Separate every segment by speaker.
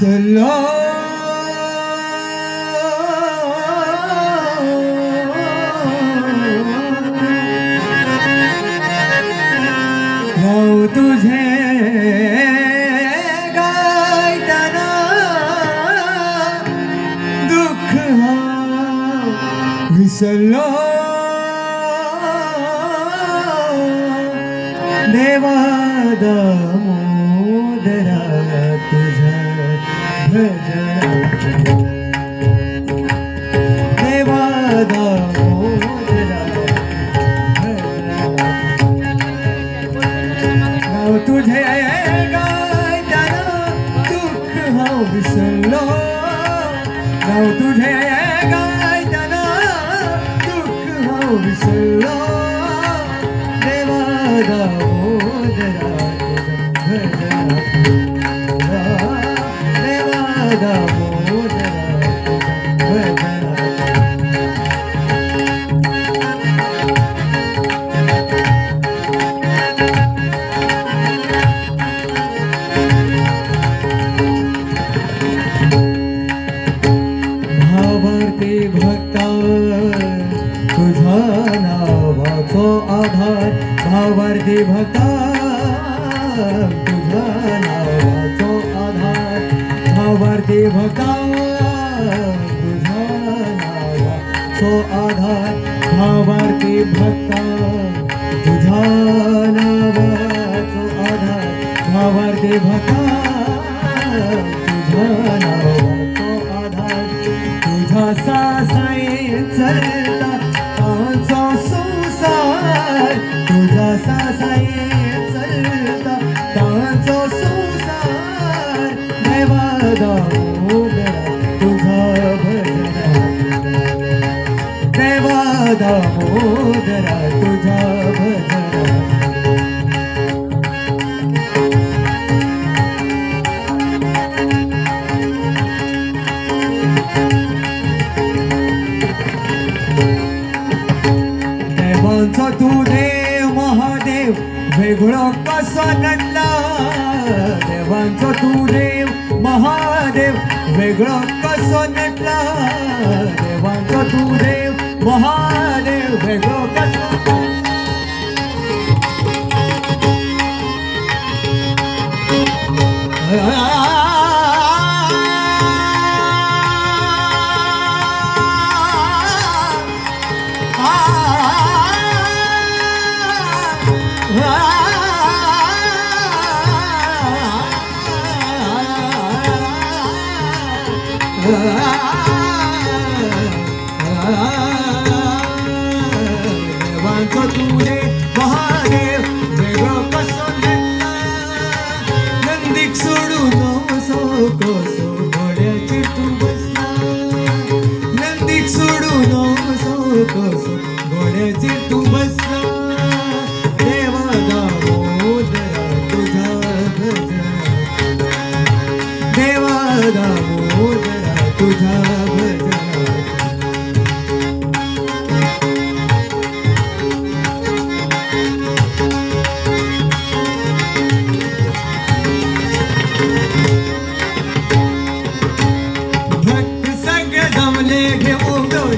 Speaker 1: विसरलो नाव तुझे गायताना दुःख हा विसरलो तुझे गायताना दुःख हा विसरलो नाव तुझे गायताना दुःख हा विसरलो आभार भावार्थी भक्ता तुझ्या नावाचो आधार. भावार्थी भक्ता तुझ्या नावाचो आधार. भावार्थी भक्ता तुझ्या नावाचो आधार. भावार्थी भक्ता तुझ्या नावाचो आधार. तुझा सासाई चलता दामोदरा तुझा भजना देवांचा तू देव महादेव वेगळो कसो नटला? देवांचो तू देव महादेव वेगळो कसो नटला? देवांचो तू देव महादेव دے ویو तुरे नंदीक सोडून वसो कसो घोड्याचेर तूं बसला? नंदीक सोडून वसो कसो घोड्याचेर तूं बसला?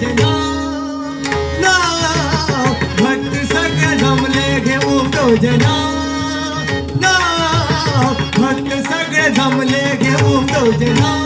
Speaker 1: घेऊन नाव भक्त सगळे जमले घेऊन दोजना नाव भक्त सगळे जमले घेऊन दोजना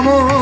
Speaker 1: amor.